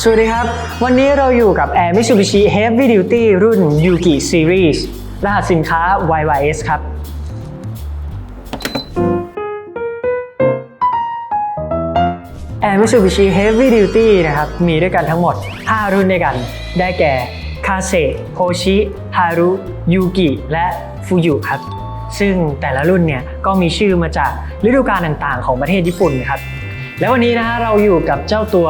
สวัสดีครับ วันนี้เราอยู่กับ Air Mitsubishi Heavy Duty รุ่น Yuki Series รหัสสินค้า YYS ครับ Air Mitsubishi Heavy Duty นะครับ มีด้วยกันทั้งหมด 5 รุ่นด้วยกัน ได้แก่ คาเซโ o ชิ ฮารุ ยูกิ และฟูยุครับ ซึ่งแต่ละรุ่นเนี่ย ก็มีชื่อมาจากฤดูกาลต่างๆ ของประเทศญี่ปุ่นครับ แล้ววันนี้นะฮะเราอยู่กับเจ้าตัว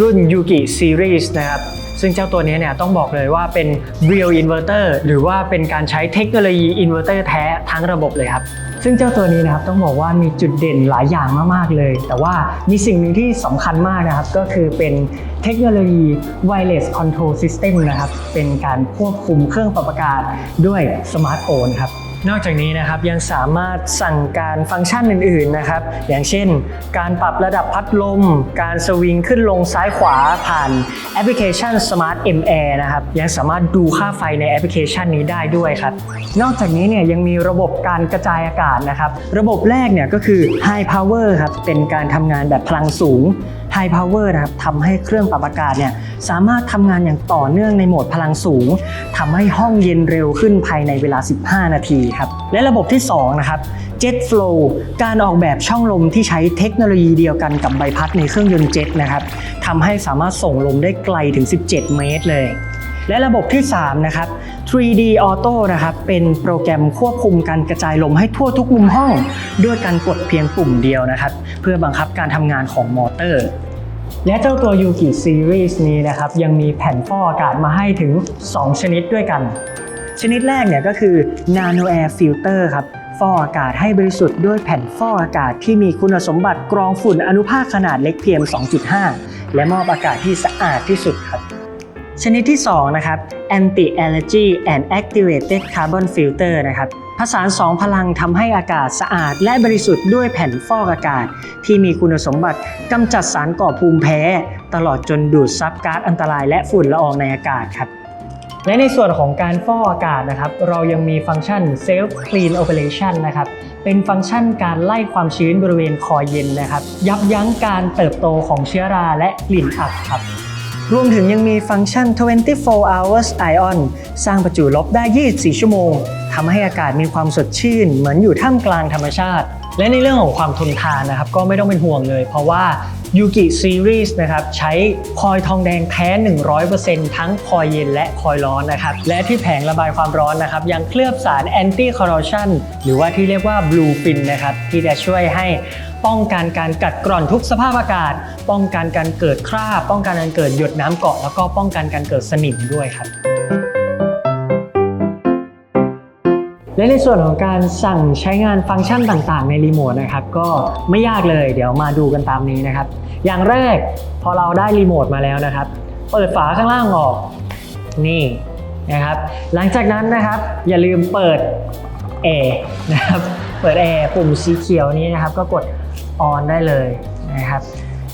รุ่น Yuki Series นะครับซึ่งเจ้าตัวนี้เนี่ยต้องบอกเลยว่าเป็น real inverter หรือว่าเป็นการใช้เทคโนโลยี inverter แท้ทั้งระบบเลยครับซึ่งเจ้าตัวนี้นะครับต้องบอกว่ามีจุดเด่นหลายอย่างมากๆเลย แต่ว่ามีสิ่งหนึ่งที่สำคัญมากนะครับ ก็คือเป็นเทคโนโลยี wireless control system นะครับ เป็นการควบคุมเครื่องปรับอากาศด้วยสมาร์ทโฟนครับ นอกจากนี้นะครับยังสามารถสั่งการฟังก์ชันอื่นๆนะครับ อย่างเช่น การปรับระดับพัดลม การสวิงขึ้นลงซ้ายขวาผ่านแอปพลิเคชัน Smart M Air นะครับยังสามารถดูค่าไฟในแอปพลิเคชันนี้ได้ด้วยครับ นอกจากนี้เนี่ยยังมีระบบการกระจายอากาศนะครับ ระบบแรกเนี่ยก็คือ High Power ครับเป็นการทำงานแบบพลังสูง High Power นะครับทำให้เครื่องปรับอากาศเนี่ยสามารถทำงานอย่างต่อเนื่องในโหมดพลังสูงทำให้ห้องเย็นเร็วขึ้นภายในเวลา 15 นาทีครับ และระบบที่2นะครับ Jet Flow การออกแบบช่องลมที่ใช้เทคโนโลยีเดียวกันกับใบพัดในเครื่องยนต์เจ็ตนะครับทำให้สามารถส่งลมได้ไกลถึง 17 เมตรเลย และระบบที่ 3 นะครับ 3D Auto นะครับ เป็นโปรแกรมควบคุมการกระจายลมให้ทั่วทุกมุมห้อง ด้วยการกดเพียงปุ่มเดียวนะครับ เพื่อบังคับการทำงานของมอเตอร์ และเจ้าตัว Yuki Series นี้นะครับ ยังมีแผ่นฟอกอากาศมาให้ถึง 2 ชนิดด้วยกัน ชนิดแรกเนี่ยก็คือ Nano Air Filter ครับฟอกอากาศให้บริสุทธิ์ด้วยแผ่นฟอกอากาศที่มีคุณสมบัติกรองฝุ่นอนุภาคขนาดเล็ก PM 2.5 และมอบอากาศที่สะอาดที่สุดครับ ชนิดที่ 2 นะครับ Anti Allergy and Activated Carbon Filter นะครับผสาน2พลังทำให้อากาศสะอาดและบริสุทธิ์ด้วยแผ่นฟอกอากาศ ที่มีคุณสมบัติกำจัดสารก่อภูมิแพ้ ตลอดจนดูดซับก๊าซอันตรายและฝุ่นละอองในอากาศครับและในส่วนของการฟอกอากาศนะครับ เรายังมีฟังก์ชัน Self Clean Operation นะครับ เป็นฟังก์ชันการไล่ความชื้นบริเวณคอเย็นนะครับ ยับยั้งการเติบโตของเชื้อราและกลิ่นอับครับ รวมถึงยังมีฟังก์ชัน 24 hours ion สร้างประจุลบได้ 24 ชั่วโมงทำให้อากาศมีความสดชื่น เหมือนอยู่ท่ามกลางธรรมชาติ และในเรื่องของความทนทานนะครับก็ไม่ต้องเป็นห่วงเลย เพราะว่า Yuki Series นะครับใช้คอยทองแดงแท้ 100%ทั้งคอยเย็นและคอยร้อนนะครับและที่แผงระบายความร้อนนะครับยังเคลือบสาร anti corrosion หรือว่าที่เรียกว่า blue fin นะครับที่จะช่วยให้ป้องกันการกัดกร่อนทุกสภาพอากาศ ป้องกันการเกิดคราบป้องกันการเกิดหยดน้ำเกาะแล้วก็ป้องกันการเกิดสนิมด้วยครับ และในส่วนของการสั่งใช้งานฟังก์ชันต่างๆ ในรีโมทนะครับก็ไม่ยากเลยเดี๋ยวมาดูกันตามนี้นะครับ อย่างแรกพอเราได้รีโมทมาแล้วนะครับ เปิดฝาข้างล่างออกนี่นะครับ หลังจากนั้นนะครับอย่าลืมเปิดแอร์นะครับเปิดแอร์ปุ่มสีเขียวนี้นะครับ ก็กดออนได้เลยนะครับ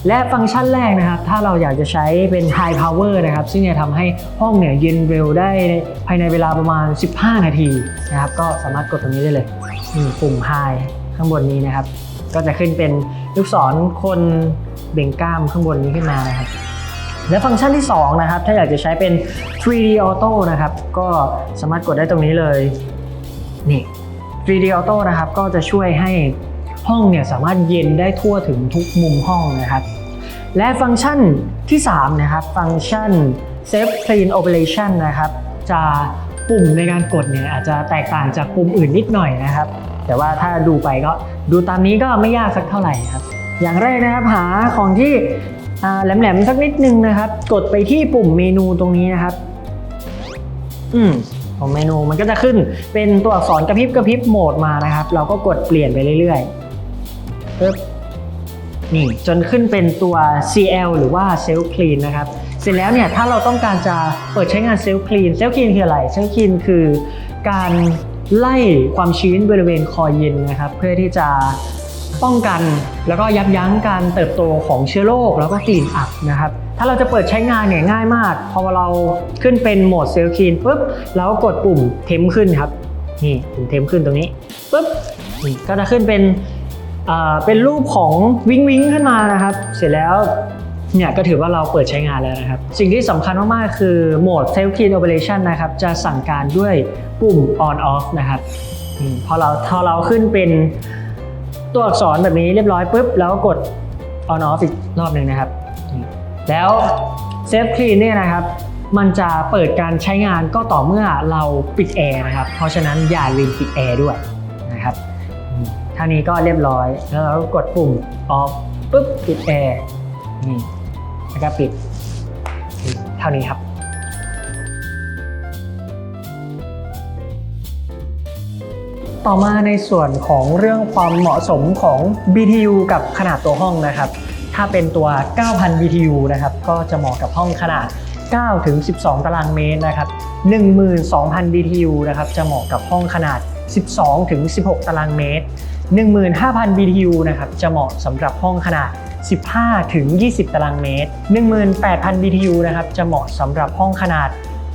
และฟังก์ชันแรกนะครับ ถ้าเราอยากจะใช้เป็น High Power นะครับ ซึ่งจะทำให้ห้องเนี่ยเย็นเร็วได้ภายในเวลาประมาณ 15 นาทีนะครับ ก็สามารถกดตรงนี้ได้เลยนี่ปุ่ม High ข้างบนนี้นะครับ ก็จะขึ้นเป็นลูกศรคนเบ่งกล้ามข้างบนนี้ขึ้นมานะครับ และฟังก์ชันที่ 2 นะครับ ถ้าอยากจะใช้เป็น 3D Auto นะครับ ก็สามารถกดได้ตรงนี้เลย นี่ 3D Auto นะครับ ก็จะช่วยให้ ห้องเนี่ยสามารถเย็นได้ทั่วถึงทุกมุมห้องนะครับ และฟังก์ชันที่3นะครับ ฟังก์ชัน Safe Clean Operation นะครับ จะปุ่มในการกดเนี่ยอาจจะแตกต่างจากปุ่มอื่นนิดหน่อยนะครับ แต่ว่าถ้าดูไปก็ดูตามนี้ก็ไม่ยากสักเท่าไหร่ครับ อย่างแรกนะครับหาของที่แหลมๆสักนิดนึงนะครับ กดไปที่ปุ่มเมนูตรงนี้นะครับ อืมของเมนูมันก็จะขึ้นเป็นตัวอักษรกระพริบกระพริบโหมดมานะครับ เราก็กดเปลี่ยนไปเรื่อยๆ ปึ๊บนี่จนขึ้นเป็นตัว CL หรือว่า Self Clean นะครับ เสร็จแล้วเนี่ยถ้าเราต้องการจะเปิดใช้งาน Self Clean Self Clean คืออะไร Self Clean คือการไล่ความชื้นบริเวณคอเย็นนะครับ เพื่อที่จะป้องกันแล้วก็ยับยั้งการเติบโตของเชื้อโรคแล้วก็กลิ่นอับนะครับ ถ้าเราจะเปิดใช้งานเนี่ยง่ายมาก พอเราขึ้นเป็นโหมดเซลล์คลีนปุ๊บเราก็กดปุ่มเทมขึ้นครับ นี่ปุ่มเทมขึ้นตรงนี้ปุ๊บนี่ก็จะขึ้นเป็น เป็นรูปของวิงวิงขึ้นมานะครับ เสร็จแล้วเนี่ยก็ถือว่าเราเปิดใช้งานแล้วนะครับ สิ่งที่สำคัญมาก ๆ คือโหมด Self Clean Operation นะครับ จะสั่งการด้วยปุ่ม on off นะครับอพอเราพอเราขึ้นเป็นตัวอักษรแบบนี้เรียบร้อยปุ๊บ แล้วก็กด on off อีกรอบหนึ่งนะครับ แล้ว Self Clean เนี่ยนะครับ มันจะเปิดการใช้งานก็ต่อเมื่อเราปิดแอร์นะครับ เพราะฉะนั้นอย่าลืมปิดแอร์ด้วยนะครับ ท่านี้ก็เรียบร้อย แล้วเรากดปุ่ม off ปุ๊บปิดแอร์นี่แล้วก็ปิด เท่านี้ครับต่อมาในส่วนของเรื่องความเหมาะสมของ BTU กับขนาดตัวห้องนะครับ ถ้าเป็นตัว 9,000 BTU นะครับ ก็จะเหมาะกับห้องขนาด 9 ถึง 12 ตารางเมตรนะครับ 12,000 BTU นะครับ จะเหมาะกับห้องขนาด 12 ถึง 16 ตารางเมตร 15,000 BTU นะครับจะเหมาะสำหรับห้องขนาด 15 ถึง 20 ตารางเมตร 18,000 BTU นะครับจะเหมาะสำหรับห้องขนาด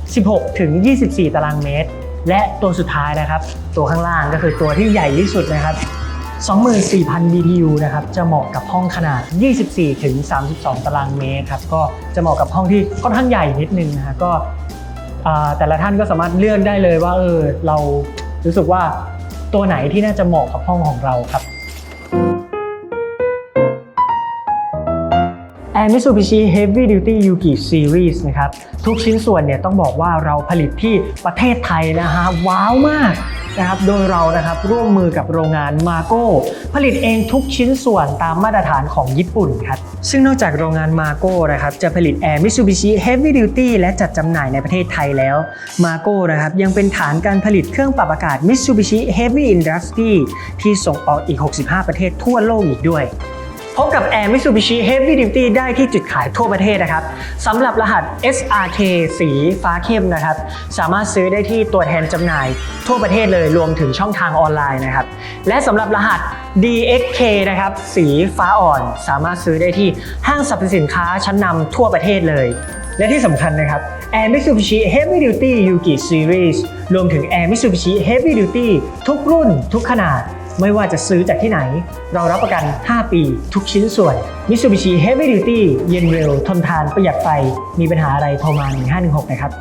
16 ถึง 24 ตารางเมตร และตัวสุดท้ายนะครับ ตัวข้างล่างก็คือตัวที่ใหญ่ที่สุดนะครับ24,000 BTU นะครับจะเหมาะกับห้องขนาด 24 ถึง 32 ตารางเมตรครับก็จะเหมาะกับห้องที่ค่อนข้างใหญ่นิดนึงนะฮะก็แต่ละท่านก็สามารถเลือกได้เลยว่าเออเรารู้สึกว่า ตัวไหนที่น่าจะเหมาะกับห้องของเราครับ Air Mitsubishi Heavy Duty Yuki Series นะครับ ทุกชิ้นส่วนเนี่ยต้องบอกว่าเราผลิตที่ประเทศไทยนะฮะ ว้าวมากนะครับ โดยเรานะครับร่วมมือกับโรงงานมาโก้ผลิตเองทุกชิ้นส่วนตามมาตรฐานของญี่ปุ่นครับ ซึ่งนอกจากโรงงานมาโก้นะครับจะผลิต Air Mitsubishi Heavy Duty และจัดจำหน่ายในประเทศไทยแล้วมาโก้นะครับยังเป็นฐานการผลิตเครื่องปรับอากาศ Mitsubishi Heavy Industry ที่ส่งออกอีก 65 ประเทศทั่วโลกอีกด้วย พบกับ Air Mitsubishi Heavy Duty ได้ที่จุดขายทั่วประเทศนะครับสำหรับรหัส SRK สีฟ้าเข้มนะครับ สามารถซื้อได้ที่ตัวแทนจำหน่ายทั่วประเทศเลยรวมถึงช่องทางออนไลน์นะครับ และสำหรับรหัส DXK นะครับ สีฟ้าอ่อน สามารถซื้อได้ที่ห้างสรรพสินค้าชั้นนำทั่วประเทศเลย และที่สำคัญนะครับ Air Mitsubishi Heavy Duty Yuki Series รวมถึง Air Mitsubishi Heavy Duty ทุกรุ่นทุกขนาด ไม่ว่าจะซื้อจากที่ไหน เรารับประกัน 5 ปี ทุกชิ้นส่วน Mitsubishi Heavy Duty เย็นเร็ว ทนทานประหยัดไฟ มีปัญหาอะไรโทรมา 1516 นะครับ